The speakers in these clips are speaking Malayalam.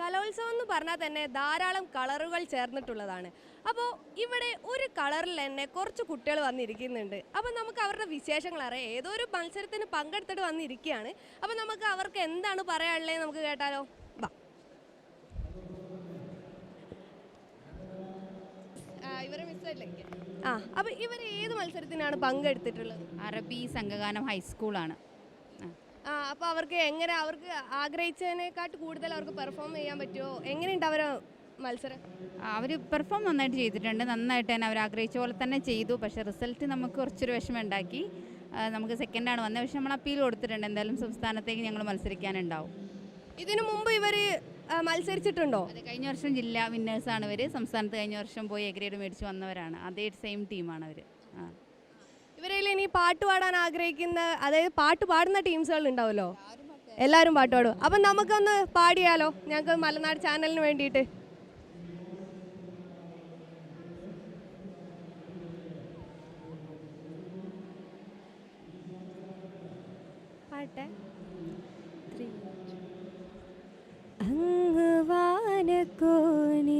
കലോത്സവം എന്ന് പറഞ്ഞാൽ തന്നെ ധാരാളം കളറുകൾ ചേർന്നിട്ടുള്ളതാണ്. അപ്പോൾ ഇവിടെ ഒരു കളറിൽ തന്നെ കുറച്ച് കുട്ടികൾ വന്നിരിക്കുന്നുണ്ട്. അപ്പോൾ നമുക്ക് അവരുടെ വിശേഷങ്ങൾ അറിയാം. ഏതോ ഒരു മത്സരത്തിന് പങ്കെടുത്തിട്ട് വന്നിരിക്കുകയാണ്. അപ്പോൾ നമുക്ക് അവർക്ക് എന്താണ് പറയാനുള്ളത് നമുക്ക് കേട്ടാലോ? വാ. ഇവരെ മിസ്സല്ലേ ആ അപ്പോൾ ഇവർ ഏത് മത്സരത്തിനാണ് പങ്കെടുത്തിട്ടുള്ളത്? അറബി സംഘഗാനം ഹൈസ്കൂളാണ്. അപ്പോൾ അവർക്ക് എങ്ങനെ അവർക്ക് ആഗ്രഹിച്ചതിനെക്കാട്ട് കൂടുതൽ അവർക്ക് പെർഫോം ചെയ്യാൻ പറ്റുമോ എങ്ങനെയുണ്ട് അവർ മത്സരം? അവർ പെർഫോം നന്നായിട്ട് ചെയ്തിട്ടുണ്ട്. നന്നായിട്ട് തന്നെ അവർ ആഗ്രഹിച്ച പോലെ തന്നെ ചെയ്തു. പക്ഷേ റിസൾട്ട് നമുക്ക് കുറച്ചൊരു വിഷമം ഉണ്ടാക്കി നമുക്ക് സെക്കൻഡാണ് വന്നത്. പക്ഷേ നമ്മൾ അപ്പീൽ കൊടുത്തിട്ടുണ്ട്. എന്തായാലും സംസ്ഥാനത്തേക്ക് ഞങ്ങൾ മത്സരിക്കാനുണ്ടാവും. ഇതിനു മുമ്പ് ഇവർ മത്സരിച്ചിട്ടുണ്ടോ? അതെ കഴിഞ്ഞ വർഷം ജില്ലാ വിന്നേഴ്സാണ് ഇവർ സംസ്ഥാനത്ത് കഴിഞ്ഞ വർഷം പോയി എ ഗ്രേഡ് മേടിച്ച് വന്നവരാണ്. അതേ സെയിം ടീമാണ് അവർ ആ. ഇവരിൽ ഇനി പാട്ട് പാടാൻ ആഗ്രഹിക്കുന്ന അതായത് പാട്ട് പാടുന്ന ടീംസുകൾ ഉണ്ടാവുമല്ലോ? എല്ലാവരും പാട്ട് പാടും. അപ്പം നമുക്കൊന്ന് പാടിയാലോ? ഞങ്ങൾക്ക് മലനാട് ചാനലിന് വേണ്ടിയിട്ട്. പാട്ടെ. അങ്ങ് വാനക്കോനിൽ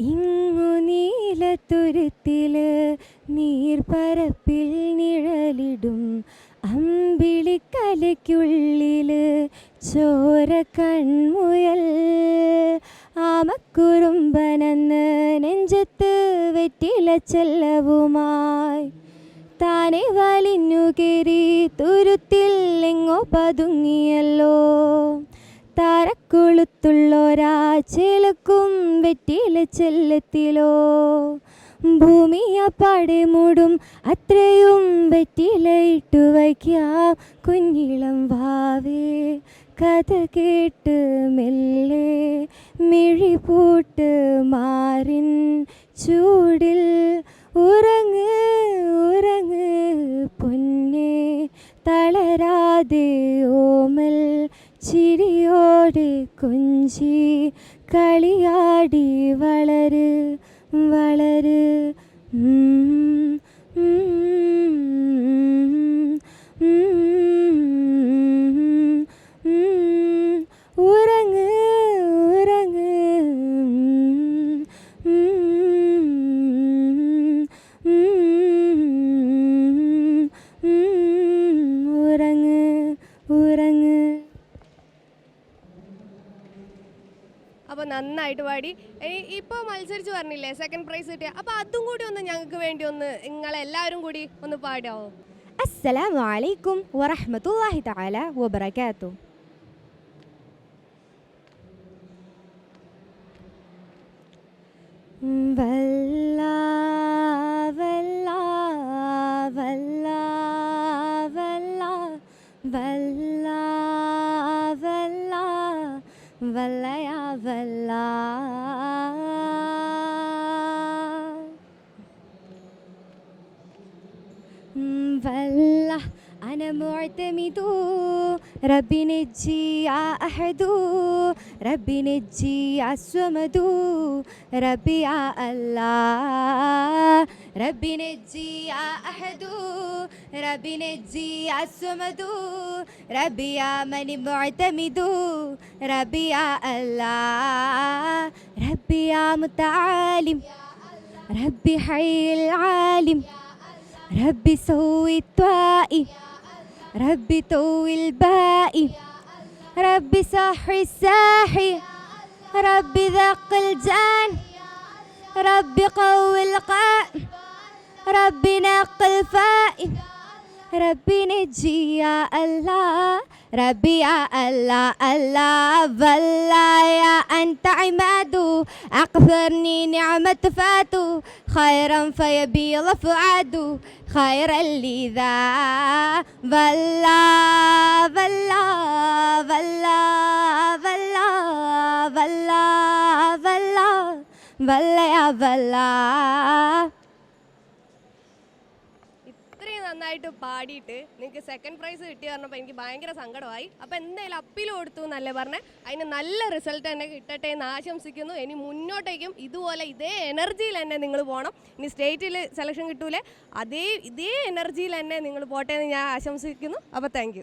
ഇങ്ങു നീലത്തുരുത്തിൽ നീർപ്പരപ്പിൽ നിഴലിടും അമ്പിളിക്കലയ്ക്കുള്ളിൽ ചോര കൺമുയൽ. ആമക്കുറുമ്പനെന്ന് നെഞ്ചത്ത് വെറ്റില ചെല്ലവുമായി താനെ വലിഞ്ഞു കയറി തുരുത്തിൽ എങ്ങോ പതുങ്ങിയല്ലോ. താരക്കൊളുത്തുള്ളോരാ ചെലക്കും വെറ്റില ചെല്ലത്തിലോ. ഭൂമി അപ്പാടെ മൂടും അത്രയും വെറ്റില ഇട്ടു വയ്ക്കാം. കുഞ്ഞിളം ഭാവേ കഥ കേട്ട് മെല്ലെ മിഴി പൂട്ട് മാറിൻ ചൂടിൽ ചിരിയോടെ കുഞ്ചി കളിയാടി വളര് വളര്. അപ്പോൾ നന്നായിട്ട് പാടി. ഇപ്പോൾ മത്സരിച്ച് പറഞ്ഞില്ലേ സെക്കൻഡ് പ്രൈസ് കിട്ടിയ. അപ്പോൾ അതും കൂടി ഒന്ന് ഞങ്ങൾക്ക് വേണ്ടി ഒന്ന് നിങ്ങളെല്ലാവരും കൂടി ഒന്ന് പാടാവോ അസ്സലാമു അലൈക്കും വറഹമത്തല്ലാഹി തആല വബറകാതുഹു. വല്ലാ يا بلال بلال أنا معتمد. ربي نجي أحد. ربي نجي الصمد. ربي الله. ربي نجي يا أحد ربي نجي يا الصمد ربي يا من معتمد ربي يا الله ربي يا متعالم ربي حي العالم ربي سوي الطائي ربي طوي البائي ربي صحي الساحي ربي ذق الجان ربي قوي القائم ربي نق الفائم ربي نجي يا الله. ربي يا الله الله والله يا أنت عماد. أقثرني نعمة فاتو. خيرا فيبيض فؤاد خيرا لي ذا والله والله والله والله والله والله والله يا والله നന്നായിട്ട് പാടിയിട്ട് നിങ്ങൾക്ക് സെക്കൻഡ് പ്രൈസ് കിട്ടി പറഞ്ഞപ്പോൾ എനിക്ക് ഭയങ്കര സങ്കടമായി. അപ്പോൾ എന്തായാലും അപ്പീൽ കൊടുത്തു എന്നല്ലേ പറഞ്ഞേ. അതിന് നല്ല റിസൾട്ട് തന്നെ കിട്ടട്ടെ എന്ന് ആശംസിക്കുന്നു. ഇനി മുന്നോട്ടേക്കും ഇതുപോലെ ഇതേ എനർജിയിൽ തന്നെ നിങ്ങൾ പോകണം ഇനി സ്റ്റേറ്റിൽ സെലക്ഷൻ കിട്ടൂലേ അതേ ഇതേ എനർജിയിൽ തന്നെ നിങ്ങൾ പോട്ടെ എന്ന് ഞാൻ ആശംസിക്കുന്നു. അപ്പോൾ താങ്ക്